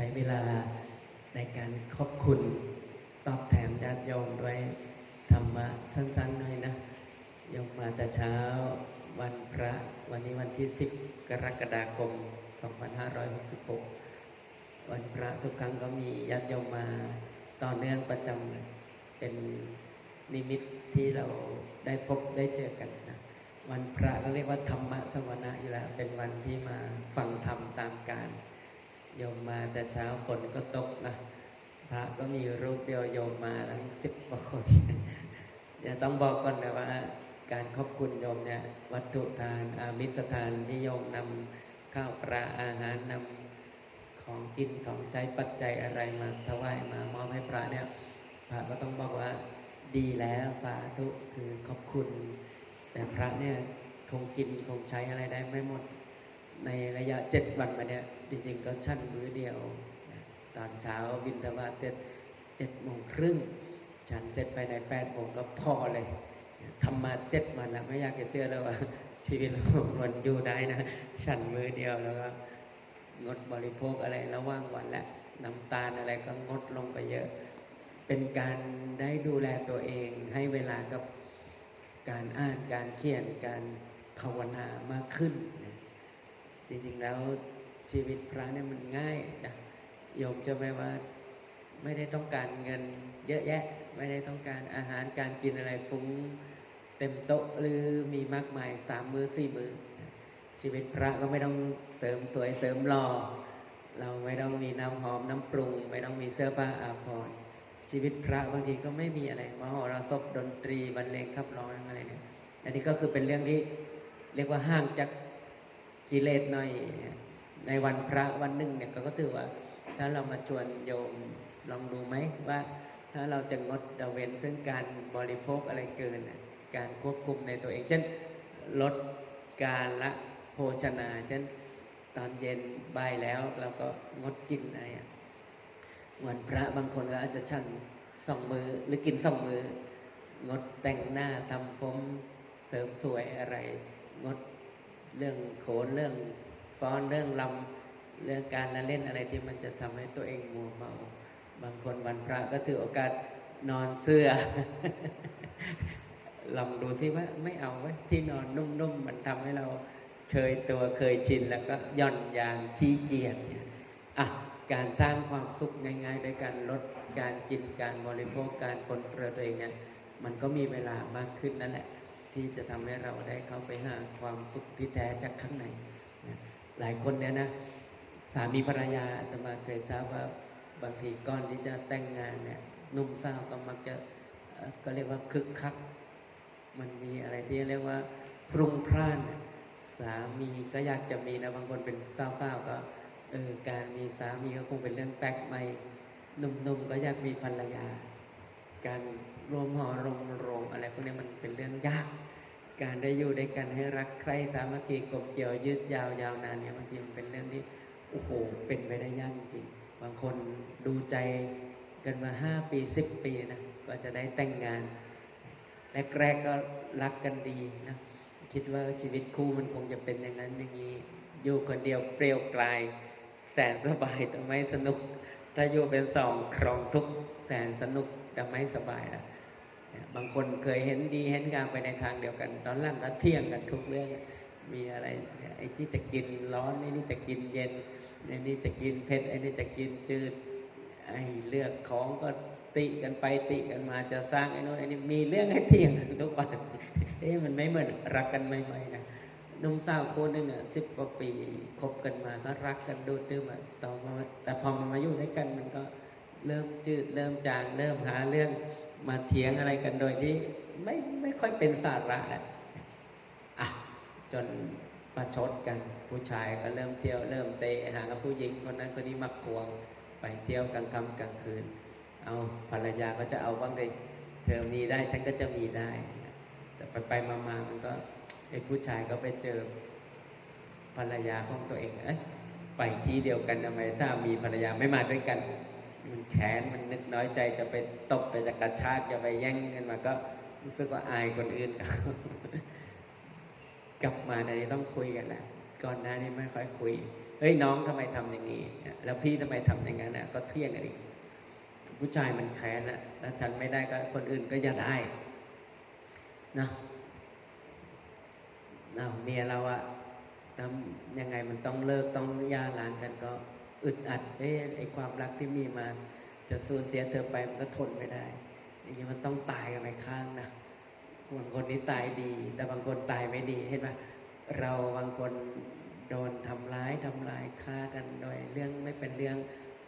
ช้เวลาในการขอบคุณตอบแทนญาติโยมด้วยธรรมะสั้นๆหน่อยนะโยมมาแต่เช้าวันพระวันนี้วันที่ 10 กรกฎาคม 2566 วันพระทุกครั้งก็มีญาติโยมมาต่อเนื่องประจำเป็นนิมิตที่เราได้พบได้เจอกันนะวันพระก็เรียกว่าธรรมะสวนะอยู่แล้วเป็นวันที่มาฟังธรรมตามการ โยมมาแต่เช้าฝนก็ตกนะพระก็มีรูปเดียวโยมมาทั้งสิบกว่าคนเดี๋ยต้องบอกก่อนนะว่าการขอบคุณโยมเนี่ยวัตถุทานอามิสทานที่โยมนำข้าวปลาอาหารนำของกินของใช้ปัจจัยอะไรมาถวายมามอบให้พระเนี่ยพระก็ต้องบอกว่าดีแล้วสาธุคือขอบคุณ แต่พระเนี่ยคงกินคงใช้อะไรได้ไม่หมด ในระยะเจ็ดวันมาเนี่ยจริง ๆ ก็ชั่นมื้อเดียว ตอนเช้าบินทบาทเสร็จเจ็ดโมงครึ่งฉันเสร็จไปในแปดโมงก็พอเลยทำมาเจ็ดวันแล้วไม่อยากจะเชื่อเลยว่าชีวิตเรามันอยู่ได้นะ ฉันมือเดียวแล้วก็งดบริโภคอะไรระหว่างวันและน้ำตาลอะไรก็งดลงไปเยอะ เป็นการได้ดูแลตัวเอง ให้เวลากับการอ่านการเขียนการภาวนามากขึ้น จริงๆแล้วชีวิตพระเนี่ยมันง่ายนะโยมจะไม่ว่าไม่ได้ต้องการเงินเยอะแยะ ไม่ได้ต้องการอาหารการกินอะไรฟุ้งเต็มโต๊ะหรือมีมากมายสามมือสี่มือ ชีวิตพระก็ไม่ต้องเสริมสวยเสริมหล่อเราไม่ต้องมีน้ำหอมน้ำปรุง ไม่ต้องมีเสื้อผ้าอาภรณ์ชีวิตพระบางทีก็ไม่มีอะไรมหรสพดนตรีบรรเลงขับร้องอะไรเนี่ยอันนี้ก็คือเป็นเรื่องที่เรียกว่าห่างจาก กิเลสหน่อย ในวันพระวันหนึ่งเนี่ยก็ถือว่า ถ้าเรามาชวนโยมลองดูไหมว่า ถ้าเราจะงดเว้นซึ่งการบริโภคอะไรเกิน การควบคุมในตัวเองเช่นลดการละโภชนา เช่นตอนเย็นบ่ายแล้วเราก็งดกินอะไรวันพระบางคนก็อาจจะชั่งสองมือหรือกินสองมืองดแต่งหน้าทำผมเสริมสวยอะไร งด เรื่องโขนเรื่องฟ้อนเรื่องลำเรื่องการละเล่นอะไรที่มันจะทำให้ตัวเองมัวเมาบางคนวันพระก็ถือโอกาสนอนเสื้อลองดูที่ว่าไม่เอาไว้ที่นอนนุ่มๆมันทำให้เราเคยตัวเคยชินแล้วก็ย่อนยานขี้เกียจอะการสร้างความสุขง่ายๆโดยการลดการกินการบริโภคการปนเปื้อนตัวเองเนี่ยมันก็มีเวลามากขึ้นนั่นแหละ ที่จะทำให้เราได้เข้าไปหาความสุขที่แท้จากข้างในนะหลายคนเนี่ยนะสามีภรรยาอาตมาเคยทราบว่าบางทีก่อนที่จะแต่งงานเนี่ยหนุ่มสาวก็มักจะก็เรียกว่าคึกคัก มันมีอะไรที่เรียกว่าพรุงพร่านสามีก็อยากจะมีนะบางคนเป็นเศร้าๆก็เออการมีสามีก็คงเป็นเรื่องแปลกใหม่หนุ่มๆก็อยากมีภรรยา การ รวมหอรวมโรงอะไรพวกนี้มันเป็นเรื่องยาก การได้อยู่ด้วยกันให้รักใคร่สามัคคีกลมเกลียวยืดยาวยาวนานเนี่ยบางทีมันเป็นเรื่องที่โอ้โหเป็นไปได้ยากจริงๆบางคนดูใจกันมาห้าปีสิบปีนะก็จะได้แต่งงานแรกๆก็รักกันดีนะคิดว่าชีวิตคู่มันคงจะเป็นอย่างนั้นอย่างนี้อยู่คนเดียวเปรียวกลายแสนสบายแต่ไม่สนุก ถ้าอยู่เป็นสองครองทุกแสนสนุกแต่ไม่สบายนะเนี่ย บางคนเคยเห็นดีเห็นงามไปในทางเดียวกัน ตอนหล่างก็เที่ยงกันทุกเรื่อง มีอะไรไอ้ที่จะกินร้อนไอ้นี่จะกินเย็นไอ้นี่จะกินเผ็ดไอ้นี่จะกินจืดไอ้เลือกของก็ติกันไปติกันมาจะสร้างไอ้นู้นไอ้นี่มีเรื่องให้เที่ยงทุกวันเอ๊ะมันไม่เหมือนรักกันใหม่ๆนะนุ่มสาวคนหนึ่งอะสิบกว่าปีคบกันมาก็รักกันดูตื้อมาต่อมาแต่พอมันมาอยู่ด้วยกันมันก็เริ่มจืดเริ่มจางเริ่มหาเรื่อง มาเถียงอะไรกันโดยที่ไม่ไม่ค่อยเป็นสาระแหละอะจนประชดกันผู้ชายก็เริ่มเที่ยวเริ่มเตะหากับผู้หญิงคนนั้นคนนี้มาควงไปเที่ยวกลางค่ำกลางคืน เอาภรรยาก็จะเอาบ้างเลยเธอมีได้ฉันก็จะมีได้ แต่ไปไปมามามันก็ไอ้ผู้ชายก็ไปเจอภรรยาของตัวเองเอ๊ะไปที่เดียวกันทำไมถ้ามีภรรยาไม่มาด้วยกัน มันแขนมันนึกน้อยใจจะไปตบไปจะกระชากจะไปแย่งกันมาก็รู้สึกว่าอายคนอื่นกลับมาในนี้ต้องคุยกันแหละก่อนหน้านี้ไม่ค่อยคุยเฮ้ยน้องทำไมทำอย่างนี้แล้วพี่ทำไมทำอย่างนั้นน่ะ ก็เที่ยงกันอีกผู้ชายมันแค้นนะแล้วฉันไม่ได้ก็คนอื่นก็อย่าได้นะนะเมียเราอะทำยังไงมันต้องเลิกต้องย่าร้างกันก็ อึดอัดเอ้ไอความรักที่มีมา จะสูญเสียเธอไปมันก็ทนไม่ได้อย่างนี้มันต้องตายกันไปข้างนะบางคนนี่ตายดี แต่บางคนตายไม่ดีเห็นไหมเราบางคนโดนทำร้ายทำลายฆ่ากันโดยเรื่องไม่เป็นเรื่อง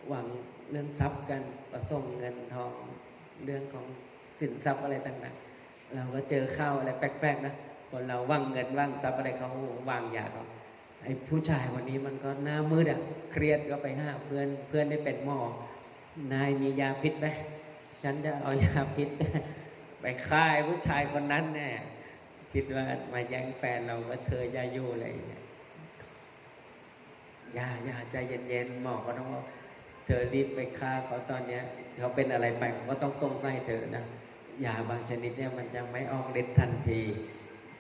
หวังเรื่องทรัพย์กันประสงเงินทองเรื่องของสินทรัพย์อะไรต่างๆเราก็เจอเข้าอะไรแปลกๆนะคนเราว่างเงินว่างทรัพย์อะไรเขาวางยาเขา ไอ้ผู้ชายวันนี้มันก็หน้ามืดอะเครียดก็ไปห้าเพื่อนเพื่อนได้เป็นหมอนายมียาพิษไหมฉันจะเอายาพิษไปฆ่าไอ้ผู้ชายคนนั้นแน่คิดว่ามาแย่งแฟนเราก็เธอยายู่อะไรอย่างเงี้ยอย่ายาใจเย็นๆหมอก็ต้องว่าเธอรีบไปฆ่าเขาตอนเนี้ยเขาเป็นอะไรไปเขาก็ต้องสงสัยเธอนะยาบางชนิดเนี่ยมันจะไม่ออกฤทธิ์ทันที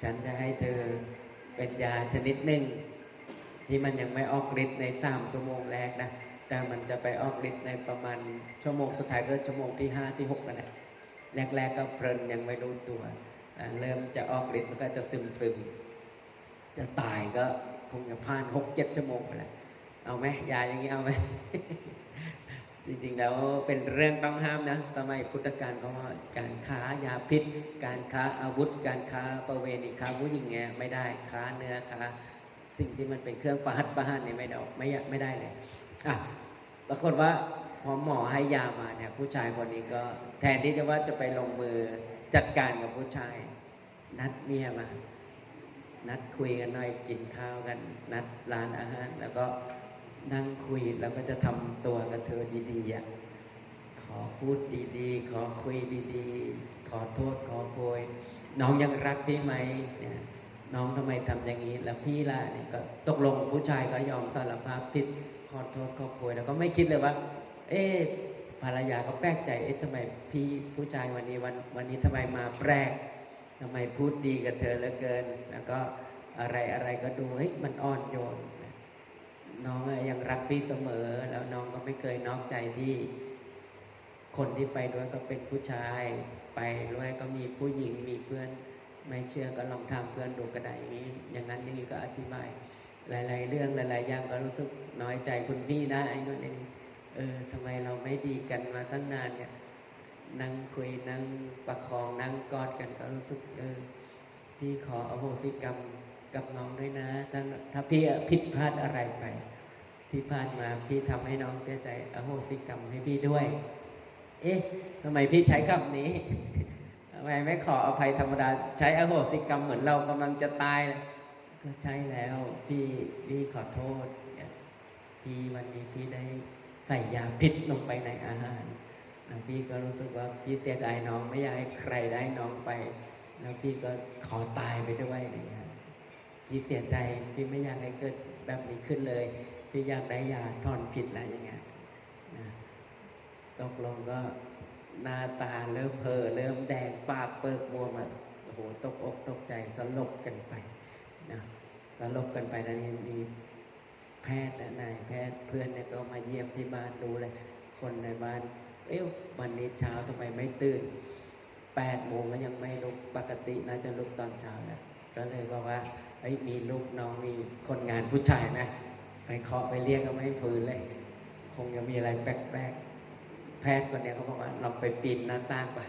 ฉันจะให้เธอเป็นยาชนิดหนึ่ง ที่มันยังไม่ออกฤทธิ์ในสามชั่วโมงแรกนะ แต่มันจะไปออกฤทธิ์ในประมาณชั่วโมงสุดท้ายก็ชั่วโมงที่ห้าที่หกนั่นแหละแรก ๆ ก็เพลินยังไม่รู้ตัว เริ่มจะออกฤทธิ์มันก็จะซึมซึมๆจะตายก็คงจะผ่านหกเจ็ดชั่วโมงไปแล้วเอาไหมยาอย่างนี้เอาไหมจริงๆแล้วเป็นเรื่องต้องห้ามนะ สมัยพุทธกาลก็ว่าการค้ายาพิษ การค้าอาวุธ การค้าประเวณีค้าผู้หญิงเนี่ยไม่ได้ค้าเนื้อค้า สิ่งที่มันเป็นเครื่องประหัตประหารเนี่ยไม่ได้ไม่ไม่ได้เลยอะปรากฏว่าพอหมอให้ยามาเนี่ยผู้ชายคนนี้ก็แทนที่จะว่าจะไปลงมือจัดการกับผู้ชาย นัดเมียมา นัดคุยกันหน่อยกินข้าวกัน นัดร้านอาหาร แล้วก็นั่งคุยแล้วก็จะทำตัวกับเธอดีๆอะขอพูดดีๆ ขอคุยดีๆ ขอโทษขอโพยน้องยังรักพี่ไหมเนี่ย น้องทำไมทำอย่างนี้ แล้วพี่ล่ะเนี่ยก็ตกลงผู้ชายก็ยอมสารภาพผิดขอโทษขอโพยแล้วก็ไม่คิดเลยว่า เอ๊ภรรยาก็แปลกใจเอ๊ะทำไมพี่ผู้ชายวันนี้วันวันนี้ทำไมมาแปลกทำไมพูดดีกับเธอเหลือเกิน แล้วก็อะไรอะไรก็ดูเฮ้ยมันอ่อนโยน น้องยังรักพี่เสมอ แล้วน้องก็ไม่เคยนอกใจพี่คนที่ไปด้วยก็เป็นผู้ชายไปด้วยก็มีผู้หญิงมีเพื่อน ไม่เชื่อก็ลองถามเพื่อนดูก็ได้อย่างนี้ อย่างนั้นอย่างนี้ก็อธิบาย หลาย ๆ เรื่องหลาย ๆ อย่างก็รู้สึกน้อยใจคุณพี่นะไอ้นู่นไอ้นี่เออทำไมเราไม่ดีกันมาตั้งนานเนี่ยนั่งคุยนั่งประคองนั่งกอดกันก็รู้สึกเออพี่ขออโหสิกรรมกับน้องด้วยนะถ้าถ้าพี่ผิดพลาดอะไรไป ที่ผ่านมาพี่ทำให้น้องเสียใจอโหสิกรรมให้พี่ด้วย เอ๊ะทำไมพี่ใช้คำนี้ ไมไม่ขออภัยธรรมดา ใช้อโหสิกรรมเหมือนเรากำลังจะตายก็ใช่แล้วพี่พี่ขอโทษเนี่ยพี่วันนี้พี่ได้ใส่ยาพิษลงไปในอาหารแล้วพี่ก็รู้สึกว่าพี่เสียดายน้องไม่อยากให้ใครได้น้องไป แล้วพี่ก็ขอตายไปด้วยอย่างเงี้ยพี่เสียใจพี่ไม่อยากให้เกิดแบบนี้ขึ้นเลย พี่อยากได้ยาถอนผิดอะไรอย่างเงี้ยตกลงก็ หน้าตาเริ่มเพอเริ่มแดงปากเปิกบวมอะโอ้โหตกอกตกใจสลบกันไปนะสลบกันไปนะนี่มีแพทย์และนายแพทย์เพื่อนเนี่ยก็มาเยี่ยมที่บ้านดูเลยคนในบ้าน เอ้ยวันนี้เช้าทำไมไม่ตื่นแปดโมงก็ยังไม่ลุกปกติน่าจะลุกตอนเช้าแล้วก็เลยบอกว่าเอ้ยมีลูกน้องมีคนงานผู้ชายนะ ไปเคาะไปเรียกก็ไม่ฟื้นเลย คงจะมีอะไรแปลกๆ แพทย์คนนี้เขาบอกว่าลองไปปีนหน้าต่างไป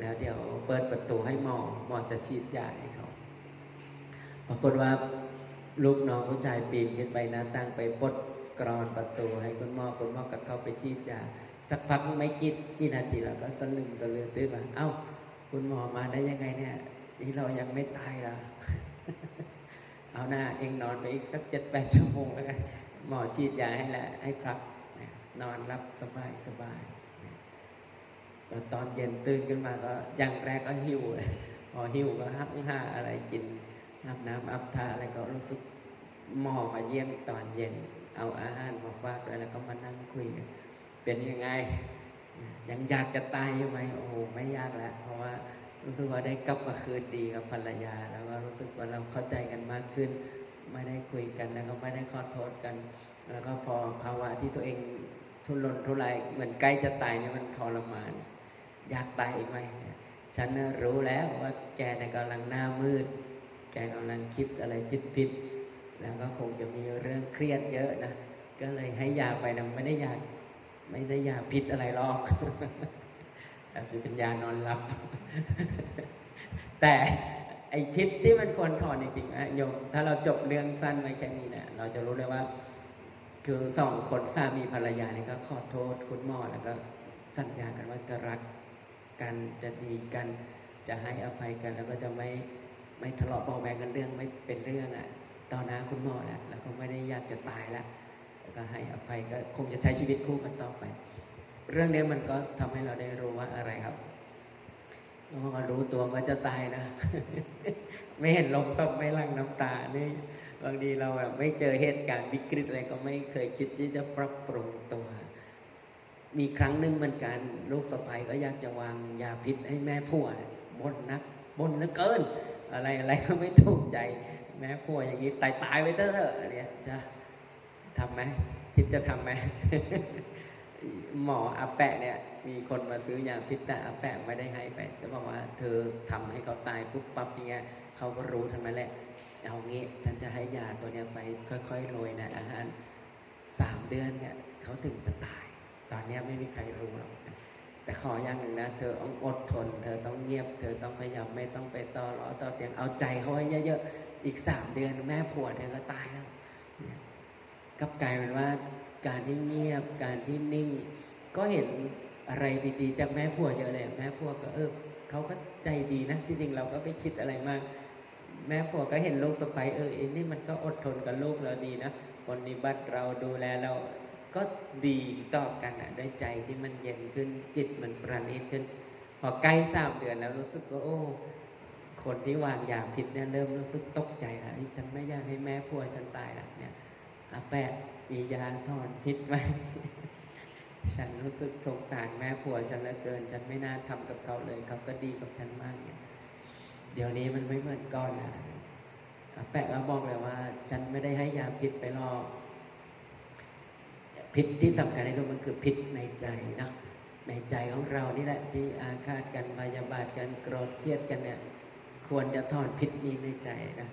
แล้วเดี๋ยวเปิดประตูให้หมอหมอจะฉีดยาให้เขาปรากฏว่าลูกน้องผู้ชายปีนขึ้นไปหน้าต่างไปปดกรอนประตูให้คุณหมอคุณหมอก็เข้าไปฉีดยาสักพักไม่กี่กี่นาทีแล้วก็สลึมสลือตื่นมาเอ้า คุณหมอมาได้ยังไงเนี่ยนี่เรายังไม่ตายเหรอเอาหน้าเองนอนไปอีกสักเจ็ดแปดชั่วโมงแล้วกันหมอฉีดยาให้แล้วให้พักนอนรับสบายสบาย แล้วตอนเย็นตื่นขึ้นมาก็อย่างแรกก็หิวพอหิวก็หักห้าอะไรกินอาบน้ำอาบทาอะไรก็รู้สึกหมอมาเยี่ยมตอนเย็น เอาอาหารมาฝากด้วยแล้วก็มานั่งคุยเป็นยังไง ยังอยากจะตายอยู่ไหมโอ้โหไม่ยากแล้วเพราะว่ารู้สึกว่าได้กลับมาคืนดีกับภรรยา แล้วก็รู้สึกว่าเราเข้าใจกันมากขึ้น ไม่ได้คุยกันแล้วก็ไม่ได้ขอโทษกัน แล้วก็พอภาวะที่ตัวเองทุรนทุรายเหมือนใกล้จะตายเนี่ยมันทรมาน อยากตายอีกไหมฉันนะรู้แล้วว่าแกเนี่ยกำลังหน้ามืด แกกำลังคิดอะไรผิดๆแล้วก็คงจะมีเรื่องเครียดเยอะนะก็เลยให้ยาไปนะไม่ได้ยาไม่ได้ยาพิษอะไรหรอกอาจจะเป็นยานอนหลับ แต่ไอพิษที่มันควรถอนจริงๆนะโยมถ้าเราจบเรื่องสั้นไว้แค่นี้เนี่ยเราจะรู้เลยว่า คือสองคนสามีภรรยาเนี่ยก็ขอโทษคุณหมอแล้วก็สัญญากันว่าจะรัก กันจะดีกัน จะให้อภัยกัน แล้วก็จะไม่ไม่ทะเลาะเบาแวงกันเรื่องไม่เป็นเรื่องอะตอหน้าคุณหมอแล้วแล้วก็ไม่ได้อยากจะตายแล้วแล้วก็ให้อภัยก็คงจะใช้ชีวิตคู่กันต่อไป เรื่องนี้มันก็ทำให้เราได้รู้ว่าอะไรครับเรามารู้ตัวว่าจะตายนะ ไม่เห็นลงศพไม่ลังน้ำตานี่บางทีเราแบบไม่เจอเหตุการณ์วิกฤตอะไรก็ไม่เคยคิดที่จะปรับปรุงตัว มีครั้งหนึ่งเหมือนกัน ลูกสะใภ้ก็อยากจะวางยาพิษให้แม่ผัวบนนักบนเหลือเกิน อะไรอะไรก็ไม่ถูกใจแม่ผัวอย่างนี้ตายตายไปเถอะเถอะเนี่ยจะทำไหมคิดจะทำไหมหมออาแปะเนี่ย มีคนมาซื้อยาพิษแต่อาแปะไม่ได้ให้ไปก็บอกว่าเธอทำให้เขาตายปุ๊บปั๊บอย่างเงี้ยเขาก็รู้ทั้งนั้นแหละเอางี้ฉันจะให้ยาตัวเนี้ยไปค่อยๆโรยในอาหารสามเดือนเนี่ยเขาถึงจะตาย ตอนนี้ไม่มีใครรู้หรอกแต่ขออย่างหนึ่งนะ เธอต้องอดทน เธอต้องเงียบ เธอต้องพยายามไม่ต้องไปต่อรอต่อเตียงเอาใจเขาให้เยอะๆ อีกสามเดือนแม่ผัวเธอก็ตายแล้วกับกลายเป็นว่าการที่เงียบการที่นิ่ง ก็เห็นอะไรดีๆ จากแม่ผัวเยอะเลยแม่ผัวก็เออเขาก็ใจดีนะที่จริงเราก็ไม่คิดอะไรมาก แม่ผัวก็เห็นลูกสะใภ้เออไอ้นี่มันก็อดทนกับลูกเราดีนะปฏิบัติเราดูแลเรา ก็ดีต่อกันอะด้วยใจที่มันเย็นขึ้นจิตมันประณีตขึ้น พอใกล้สามเดือนแล้วรู้สึกว่าโอ้คนที่วางยาพิษเนี่ยเริ่มรู้สึกตกใจแล้วนี่ฉันไม่อยากให้แม่ผัวฉันตายละเนี่ยอาแปะมียาถอนพิษไหมฉันรู้สึกสงสารแม่ผัวฉันเหลือเกิน ฉันไม่น่าทำกับเขาเลยเขาก็ดีกับฉันมากเนี่ยเดี๋ยวนี้มันไม่เหมือนก่อนละอาแปะก็บอกเลยว่า ฉันไม่ได้ให้ยาพิษไปหรอก พิษที่สำคัญในโลกมันคือพิษในใจนะในใจของเรานี่แหละที่อาฆาตกันพยาบาทกันโกรธเครียดกันเนี่ยควรจะถอนพิษนี้ในใจนะ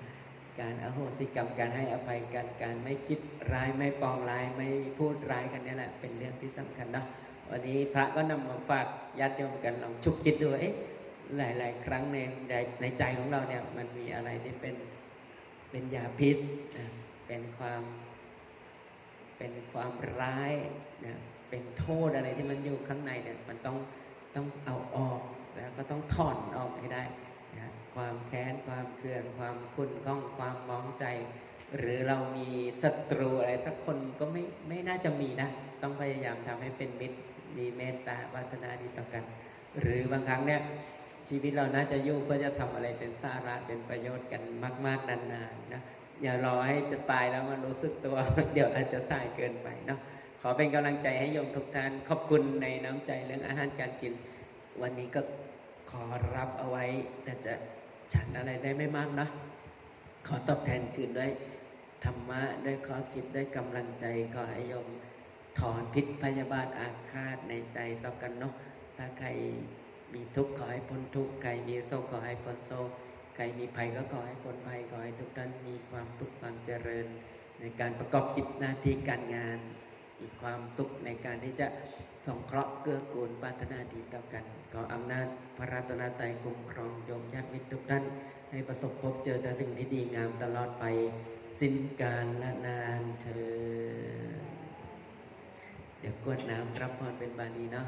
การอโหสิกรรมการให้อภัยกันการไม่คิดร้ายไม่ปองร้ายไม่พูดร้ายกันเนี่ยแหละเป็นเรื่องที่สำคัญเนาะวันนี้พระก็นำมาฝากญาติโยมกันลองชุกคิดดูเอ๊ะหลาย ๆ ครั้งในในในใจของเราเนี่ยมันมีอะไรที่เป็นเป็นยาพิษนะเป็นความ เป็นความร้ายนะเป็นโทษอะไรที่มันอยู่ข้างในเนี่ยมันต้องต้องเอาออกแล้วก็ต้องถอนออกให้ได้นะความแค้นความเคืองความขุ่นข้องความมองใจ หรือเรามีศัตรูอะไรสักคนก็ไม่ไม่น่าจะมีนะต้องพยายามทำให้เป็นมิตรมีเมตตาปรารถนาดีต่อกัน หรือบางครั้งเนี่ยชีวิตเราน่าจะยู่เพื่อจะทำอะไรเป็นสาระเป็นประโยชน์กันมาก ๆนานๆนะ อย่ารอให้จะตายแล้วมันรู้สึกตัว เดี๋ยวอาจจะสายเกินไปเนาะขอเป็นกำลังใจให้โยมทุกท่านขอบคุณในน้ำใจเรื่องอาหารการกิน วันนี้ก็ขอรับเอาไว้ แต่จะฉันอะไรได้ไม่มากนะขอตอบแทนคืนด้วยธรรมะด้วยข้อคิดด้วยกำลังใจขอให้โยมถอนพิษพยาบาทอาฆาตในใจต่อกันเนาะถ้าใครมีทุกข์ขอให้พ้นทุกข์ใครมีโศกขอให้พ้นโศก รมีภัยก็ขอให้พ้นภัยขอให้ทุกท่านมีความสุขความเจริญ ในการประกอบกิจหน้าที่การงาน มีความสุขในการที่จะสงเคราะห์เกื้อกูลปรารถนาดีต่อกัน ขออำนาจพระรัตนตรัยคุ้มครองโยมญาติมิตรทุกท่านให้ประสบพบเจอแต่สิ่งที่ดีงามตลอดไป สิ้นการละนานเธอเดี๋ยวกวดน้ำรับพรเป็นบาลีเนาะ